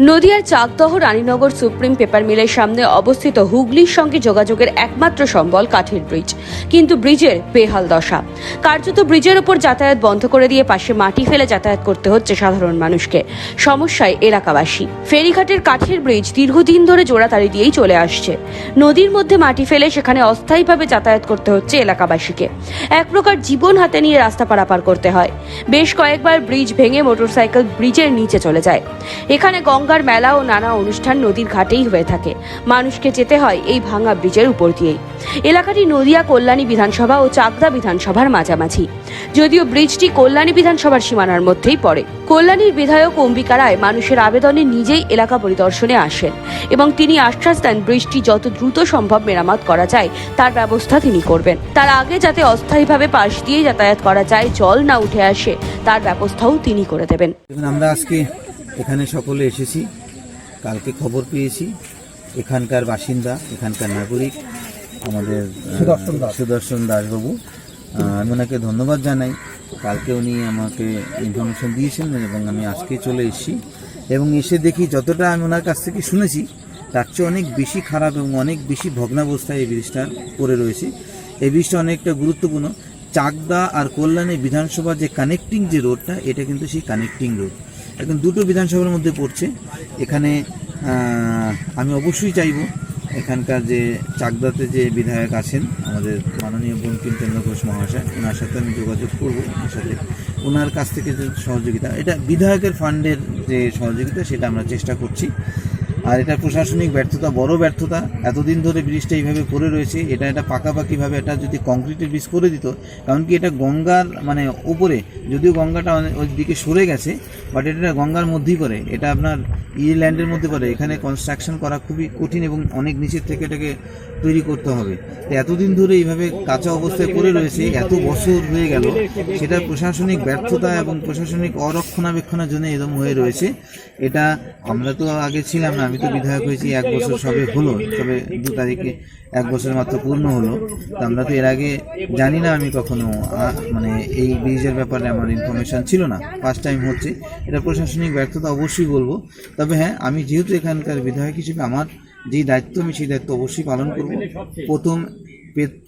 নদিয়ার Chakdaha Raninagar supreme paper মিলের সামনে অবস্থিত হুগলির সঙ্গে যোগাযোগের একমাত্র সম্বল কাঠের ব্রিজ, কিন্তু ব্রিজের বেহাল দশা। কার্যত ব্রিজের ওপর যাতায়াত বন্ধ করে দিয়ে পাশে মাটি ফেলে যাতায়াত করতে হচ্ছে সাধারণ মানুষকে। সমস্যায় এলাকাবাসী। ফেরিঘাটের কাঠের ব্রিজ দীর্ঘদিন ধরে জোড়াতাড়ি দিয়েই চলে আসছে। নদীর মধ্যে মাটি ফেলে সেখানে অস্থায়ীভাবে যাতায়াত করতে হচ্ছে এলাকাবাসীকে। এক প্রকার জীবন হাতে নিয়ে রাস্তা পারাপার করতে হয়। বেশ কয়েকবার ব্রিজ ভেঙে মোটরসাইকেল ব্রিজের নিচে চলে যায়। এখানে গঙ্গার মেলা ও নানা অনুষ্ঠান নদীর ঘাটেই হয়ে থাকে। মানুষকে যেতে হয় এই ভাঙা ব্রিজের উপর দিয়েই। এলাকাটি নদিয়া কল্যাণী বিধানসভা ও চাকদা বিধানসভার মাঝামাঝি। যদিও ব্রিজটি কল্যাণী বিধানসভার সীমানার মধ্যেই পড়ে। কল্যাণীর বিধায়ক অম্বিকা রায় মানুষের আবেদনে নিজেই এলাকা পরিদর্শনে আসেন এবং তিনি আশ্বাস দেন ব্রিজটি যত দ্রুত সম্ভব মেরামত করা যায়, তার ব্যবস্থা তিনি করবেন। তার আগে যাতে অস্থায়ীভাবে পাশ দিয়ে যাতায়াত করা যায়, জল না উঠে আসে, তার ব্যবস্থাও তিনি করে দেবেন। আমরা আজকে এখানে সকলে এসেছি। কালকে খবর পেয়েছি। এখানকার বাসিন্দা এখানকার নাগরিক আমাদের সুদর্শন দাসবাবু। আমি ওনাকে ধন্যবাদ জানাই। কালকে উনি আমাকে ইনফরমেশন দিয়েছেন এবং আমি আজকে চলে এসেছি। এবং এসে দেখি যতটা আমি ওনার কাছ থেকে শুনেছি তার চেয়ে অনেক বেশি খারাপ এবং অনেক বেশি ভগ্নাবস্থায় এই ব্রিজটা পড়ে রয়েছে। এই ব্রিজটা অনেকটা গুরুত্বপূর্ণ। চাকদা আর কল্যাণী বিধানসভা যে কানেক্টিং যে রোডটা এটা কিন্তু সেই কানেক্টিং রোড এখন দুটো বিধানসভার মধ্যে পড়ছে। এখানে আমি অবশ্যই চাইব এখানকার যে চাকদাতে যে বিধায়ক আছেন, আমাদের মাননীয় বঙ্কিমচন্দ্র ঘোষ মহাশয়, ওনার সাথে আমি যোগাযোগ করব, ওনার সাথে, ওনার কাছ থেকে যে সহযোগিতা, এটা বিধায়কের ফান্ডের যে সহযোগিতা, সেটা আমরা চেষ্টা করছি। আর এটা প্রশাসনিক ব্যর্থতা, বড় ব্যর্থতা। এতদিন ধরে ব্রিজটা এইভাবে পড়ে রয়েছে, এটা এটা পাকাপাকিভাবে এটা যদি কংক্রিটের ব্রিজ করে দিত, কারণ কি এটা গঙ্গার মানে উপরে, যদিও গঙ্গাটা ওই দিকে সরে গেছে বাট এটা গঙ্গার মধ্যেই পড়ে। এটা আপনার ইল্যান্ডের মধ্যে পড়ে। এখানে কনস্ট্রাকশন করা খুবই কঠিন এবং অনেক নিচের থেকে এটাকে তৈরি করতে হবে। তো এতদিন ধরে এইভাবে কাঁচা অবস্থায় পড়ে রয়েছে, এত বছর হয়ে গেল, সেটা প্রশাসনিক ব্যর্থতা এবং প্রশাসনিক অরক্ষণাবেক্ষণের জন্য এরকম হয়ে রয়েছে। এটা আমরা তো আগে ছিলাম না আমি তো বিধায়ক হয়েছি, এক বছর সবে হলো, তবে দু তারিখে এক বছর মাত্র পূর্ণ হলো। তো আমরা তো এর আগে জানি না, আমি কখনো মানে এই ব্রিজের ব্যাপারে আমার ইনফরমেশন ছিল না ফার্স্ট টাইম হচ্ছে। এটা প্রশাসনিক ব্যর্থতা অবশ্যই বলব। তবে হ্যাঁ আমি যেহেতু এখানকার বিধায়ক হিসেবে, আমার যেই দায়িত্ব, আমি সেই দায়িত্ব অবশ্যই পালন করব। প্রথম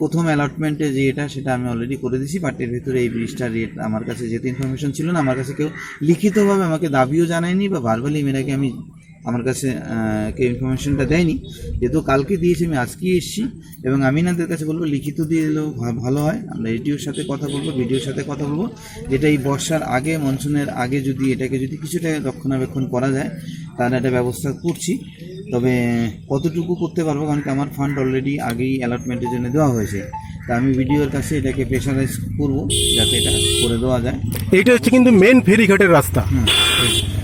প্রথম অ্যালটমেন্টে যে এটা, সেটা আমি অলরেডি করে দিয়েছি বাট এর ভিতরে এই ব্রিজটার রেট আমার কাছে যেহেতু ইনফরমেশন ছিল না, আমার কাছে কেউ লিখিতভাবে আমাকে দাবিও জানায়নি বা ভার্বালি এর আগে আমি আমার কাছে কেউ ইনফরমেশনটা দেয়নি। যেহেতু কালকে দিয়েছি আমি আজকেই এসেছি এবং আমি নাদের কাছে বলব লিখিত দিয়ে দিলেও ভালো হয়। আমরা রেডিওর সাথে কথা বলব ভিডিওর সাথে কথা বলব। যেটা এই বর্ষার আগে মনসুনের আগে যদি এটাকে যদি কিছুটা রক্ষণাবেক্ষণ করা যায় তাহলে একটা ব্যবস্থা করছি। তবে কতটুকু করতে পারব কারণ কি আমার ফান্ড অলরেডি আগেই অ্যালটমেন্টের জন্য দেওয়া হয়েছে। তা আমি ভিডিওর কাছে এটাকে প্রেশারাইজ করব যাতে এটা করে দেওয়া যায়। এটা হচ্ছে কিন্তু মেন ফেরিঘাটের রাস্তা।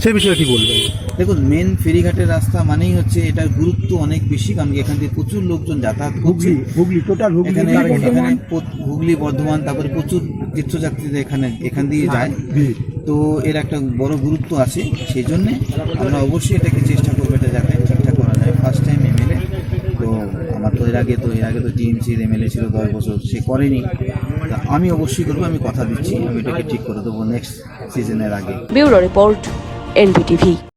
সে বিষয়ে কি বলবেন? দেখুন মেন ফেরিঘাটের রাস্তা মানেই হচ্ছে এটার গুরুত্ব অনেক বেশি কারণ এখান থেকে প্রচুর লোকজন যাতায়াত হুগলি হুগলি টোটাল এখানে এখানে হুগলি বর্ধমান তারপরে প্রচুর তীর্থযাত্রীরা এখানে এখান দিয়ে যায়। তো এর একটা বড় গুরুত্ব আছে সেই জন্যে আমরা অবশ্যই এটাকে চেষ্টা করব এটা যাতে ঠিকঠাক করা যায়। ফার্স্ট টাইম এমএলএ তো আমার তো এর আগে তো এর আগে তো টিএমসির এমএলএ ছিল দশ বছর সে করেনি। আমি অবশ্যই করব আমি কথা দিচ্ছি আমি এটাকে ঠিক করে দেবো নেক্সট সিজনের আগে। Bureau report. এনবিটিভি